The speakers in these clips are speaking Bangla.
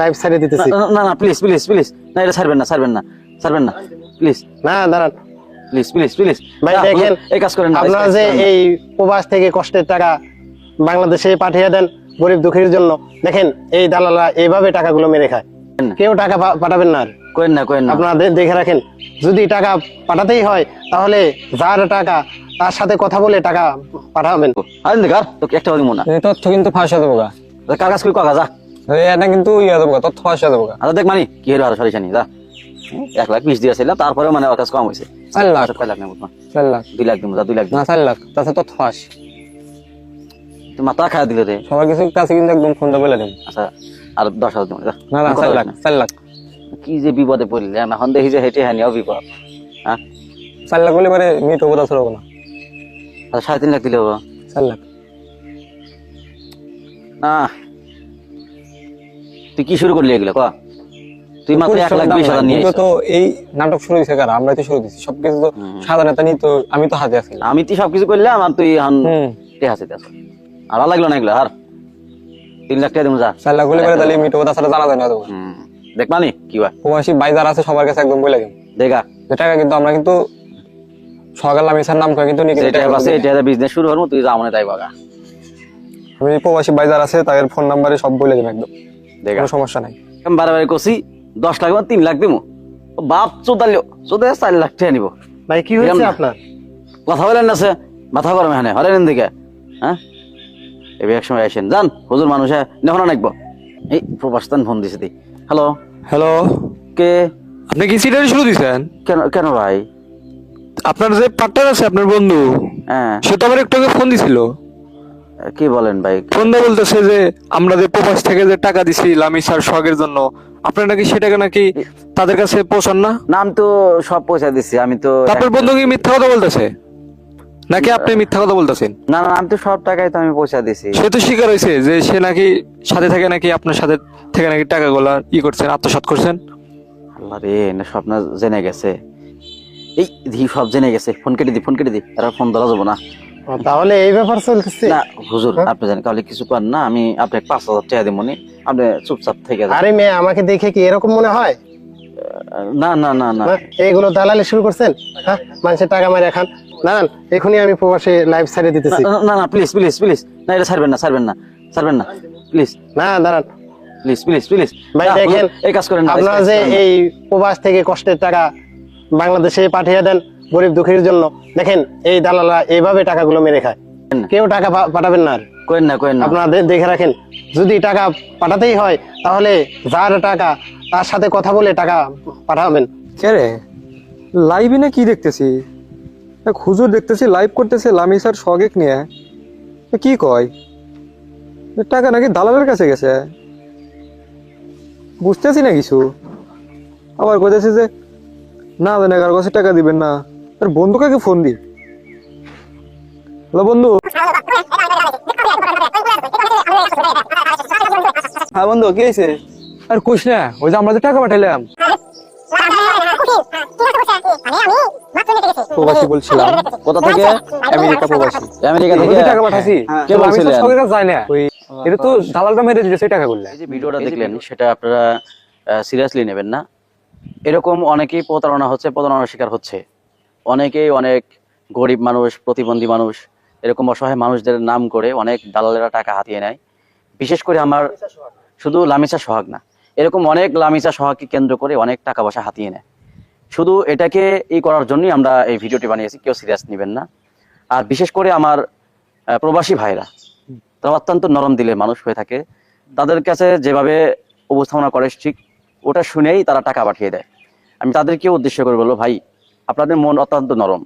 লাইভ দিতেছি। না, না প্লিজ প্লিজ প্লিজ না এটা ছাড়বেন না ছাড়বেন না ছাড়বেন না প্লিজ না দাঁড়ান। প্লিজ প্লিজ প্লিজ ভাই দেখেন এই কাজ করেন আপনারা যে এই প্রবাস থেকে কষ্টের টাকা বাংলাদেশে পাঠিয়ে দেন গরিব দুঃখীর জন্য দেখেন এই দালালা এইভাবে টাকাগুলো মেরে খায়। কেউ টাকা পাঠাবেন না আর। করেন না করেন না। আপনারা দেখে রাখেন যদি টাকা পাঠাতেই হয় তাহলে যার টাকা তার সাথে কথা বলে টাকা পাঠাবেন। আরে দেখ আর তোকে একটা না। কিন্তু ফাঁস হয়ে দেবো কার কাজ করি কাকা যা। এটা কিন্তু ইয়ে দেবো তথ্য হয়ে দেবো আচ্ছা দেখ মানি কি হলো আর সরি জানি যা এক লাখ বিশ দিয়েছিলাম তারপরে মানে ওর কাজ কম হয়েছে। চার লাখ। কয় লাখ নেব চার লাখ। দুই লাখ দিব দুই লাখ না চার লাখ। তাছাড়া তথ্য ফাঁস। মাথা খাওয়া দিলে রে। সবার কিছু কাছে কিন্তু একদম ফোনটা বলে দেবো আচ্ছা আর দশ হাজার দিব না না চার লাখ। চার লাখ। কি যে বিপদে পড়লাম এখন দেখি যে হেঁটে হ্যাঁ বিপদ। হ্যাঁ? চার লাখ বলে পরে মিট হব তাছাড়া হব না। আচ্ছা সাড়ে তিন লাখ দিলে হব। চার লাখ। না। তুই কি শুরু করলি এগুলো? ক। তুই মাত্র এক লাখ বিশ হাজার নিয়ে তো এই নাটক শুরু হয়েছে কারা? আমরা তো শুরু দিচ্ছি সবকিছু তো নেতা নিয়ে তো আমি তো হাতে আছি। আমি তুই সবকিছু করলাম আর তুই হাসিতে আছো আর লাগল না এগুলো? আর? তিন লাখ টাকা দিব যা। চার লাখ বলে পরে তাহলে মিট তাছাড়া জানা যায় না হুম। দেখ মানি কি হয়? প্রবাসী বাইজার আছে সবার কাছে একদম বলে দেখা। টাকা কিন্তু আমরা কিন্তু সকাল স্যার নাম করে কিন্তু যেটা আছে এটা বিজনেস শুরু হলো তুই যা মনে তাই বাগা আমি প্রবাসী বাইজার আছে তাদের ফোন নাম্বারে সব বলে দেবো একদম। কোনো সমস্যা নাই। আমি দশ লাখ বা তিন লাখ দিব বাপ চোদালিও চোদে চার লাখ টাকা নিব। ভাই কি হয়েছে আপনার? কথা বলেন না সে মাথা গরম এখানে হলেন দিকে হ্যাঁ? এবার এক সময় আসেন। যান হুজুর মানুষ দেখো না নাকবো এই প্রবাসতান ফোন দিছে দি। হ্যালো? হ্যালো? কে? আপনি কি সিরিয়াল শুরু দিছেন? কেন কেন ভাই? আপনার যে পার্টনার আছে আপনার বন্ধু হ্যাঁ। সে তো আমার একটু আগে ফোন দিছিল। কি বলেন ভাই? ফোন দিয়ে বলতেছে যে আমরা যে প্রবাস থেকে যে টাকা দিছি লামি স্যার শখের জন্য আপনার নাকি সেটাকে নাকি তাদের কাছে পৌঁছান না? নাম তো সব পয়সা দিচ্ছি আমি তো তারপর বন্ধু কি মিথ্যা কথা বলতেছে? নাকি আপনি মিথ্যা কথা বলতেছেন? না না আমি তো সব টাকাই তো আমি পয়সা দিছি। সে তো স্বীকার হয়েছে যে সে নাকি সাথে থেকে নাকি আপনার সাথে থেকে নাকি টাকাগুলা ই করছেন আত্মসাৎ করছেন। আল্লাহ রে না স্বপ্ন জেনে গেছে। এই দি সব জেনে গেছে। ফোন কেটে দি ফোন কেটে দি। আর ফোন ধরা যাব না। তাহলে এই ব্যাপার চলতেছে। না হুজুর আপনি জানেন তাহলে কিছু করেন না আমি আপনাকে পাঁচ হাজার টাকা দিব আপনি চুপচাপ থেকে যান। আরে মেয়ে আমাকে দেখে কি এরকম মনে হয়? না না না না। হ্যাঁ? এইগুলো দালালি শুরু করছেন? হ্যাঁ মানুষের টাকা মারে খান। না এখনই আমি প্রবাসে লাইভ ছেড়ে দিতেছি। না, না না প্লিজ প্লিজ প্লিজ না এটা ছাড়বেন না ছাড়বেন না ছাড়বেন না প্লিজ না দাঁড়ান। প্লিজ প্লিজ প্লিজ ভাই দেখেন এই কাজ করেন আপনারা যে এই প্রবাস থেকে কষ্টের টাকা বাংলাদেশে পাঠিয়ে দেন গরিব দুঃখীর জন্য। দেখেন এই দালালা এইভাবে টাকাগুলো মেরে খায়। কেউ টাকা পা- পাঠাবেন না আর। করেন না করেন না। আপনারা দেখে রাখেন যদি টাকা পাঠাতেই হয় তাহলে যার টাকা তার সাথে কথা বলে টাকা পাঠাবেন। কে রে? লাইভে না কি দেখতেছি? এক হুজুর দেখতেছি লাইভ করতেছে লামি স্যার সগেক নিয়ে। কি কয়? টাকা নাকি দালালের কাছে গেছে? বুঝতেছি না কিছু। আবার কইতেছে যে না দেন এগারো কাছে টাকা দিবেন না। আর বন্ধু কাকে ফোন দি হ্যালো বন্ধু। হ্যাঁ বন্ধু কি হয়েছে? আর কুছ না ওই যে আমরা যে টাকা পাঠাইলাম। প্রবাসী বলছিলাম। কোথা থেকে? আমেরিকা প্রবাসী। আমেরিকা থেকে। টাকা পাঠাছি কে তো আমি না। এটা তো দালালটা মেরে দিয়েছে সেই টাকা করলে। এই যে ভিডিওটা দেখলেন সেটা আপনারা সিরিয়াসলি নেবেন না। এরকম অনেকেই প্রতারণা হচ্ছে প্রতারণার শিকার হচ্ছে। অনেকেই অনেক গরিব মানুষ, প্রতিবন্ধী মানুষ, এরকম অসহায় মানুষদের নাম করে অনেক দালালেরা টাকা হাতিয়ে নেয়। বিশেষ করে আমার শুধু লামিচা সোহাগ না, এরকম অনেক লামিচা সোহাগকে কেন্দ্র করে অনেক টাকা পয়সা হাতিয়ে নেয়। শুধু এটাকে এই করার জন্যই আমরা এই ভিডিওটি বানিয়েছি, কেউ সিরিয়াস নেবেন না। আর বিশেষ করে আমার প্রবাসী ভাইরা, তারা অত্যন্ত নরম দিলের মানুষ হয়ে থাকে। তাদের কাছে যেভাবে উপস্থাপনা করে, ঠিক ওটা শুনেই তারা টাকা পাঠিয়ে দেয়। আমি তাদেরকে উদ্দেশ্য করে বলব, ভাই আপনাদের মন অত্যন্ত নরম।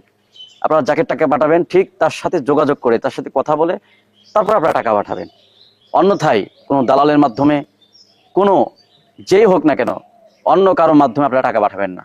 আপনারা যাকে টাকা পাঠাবেন, ঠিক তার সাথে যোগাযোগ করে তার সাথে কথা বলে তারপর আপনারা টাকা পাঠাবেন। অন্যথায় কোনো দালালের মাধ্যমে, কোনো যেই হোক না কেন, অন্য কারোর মাধ্যমে আপনারা টাকা পাঠাবেন না।